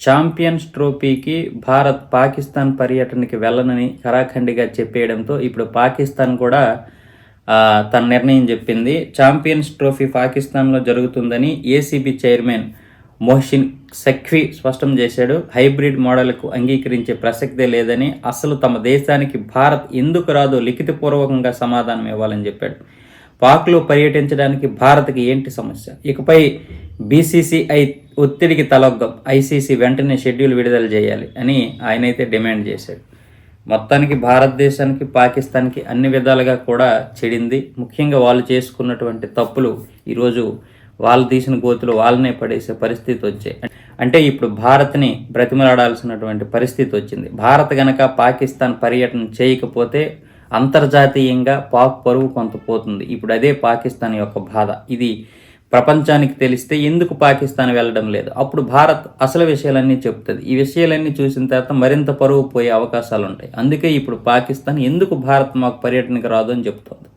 Champions ట్రోఫీకి భారత్ పాకిస్తాన్ పర్యటనకి వెళ్ళనని కరాఖండిగా చెప్పేయడంతో ఇప్పుడు పాకిస్తాన్ కూడా తన నిర్ణయం చెప్పింది. ఛాంపియన్స్ ట్రోఫీ పాకిస్తాన్లో జరుగుతుందని ఏసీబీ చైర్మన్ మొహసిన్ సఖ్వీ స్పష్టం చేశాడు. హైబ్రిడ్ మోడల్కు అంగీకరించే ప్రసక్తే లేదని అసలు తమ దేశానికి భారత్ ఎందుకు రాదో లిఖితపూర్వకంగా సమాధానం ఇవ్వాలని చెప్పాడు. పాక్లో పర్యటించడానికి భారత్కి ఏంటి సమస్య? ఇకపై బీసీసీఐ ఒత్తిడికి తలొగ్గం. ఐసీసీ వెంటనే షెడ్యూల్ విడుదల చేయాలి అని ఆయనైతే డిమాండ్ చేశాడు. మొత్తానికి భారతదేశానికి పాకిస్తాన్కి అన్ని విధాలుగా కూడా చెడింది. ముఖ్యంగా వాళ్ళు చేసుకున్నటువంటి తప్పులు ఈరోజు వాళ్ళు తీసిన గోతులు వాళ్ళనే పడేసే పరిస్థితి వచ్చాయి. అంటే ఇప్పుడు భారత్ని బ్రతిమలాడాల్సినటువంటి పరిస్థితి వచ్చింది. భారత్ గనక పాకిస్తాన్ పర్యటన చేయకపోతే అంతర్జాతీయంగా పాక్ పరువు కొంత పోతుంది. ఇప్పుడు అదే పాకిస్తాన్ యొక్క బాధ. ఇది ప్రపంచానికి తెలిస్తే ఎందుకు పాకిస్తాన్ వెళ్ళడం లేదు? అప్పుడు భారత్ అసలు విషయాలన్నీ చెప్తుంది. ఈ విషయాలన్నీ చూసిన తర్వాత మరింత పరువు పోయే అవకాశాలు ఉంటాయి అందుకే ఇప్పుడు పాకిస్తాన్ ఎందుకు భారత్ మాకు పర్యటనకు రాదు అని చెప్తుంది.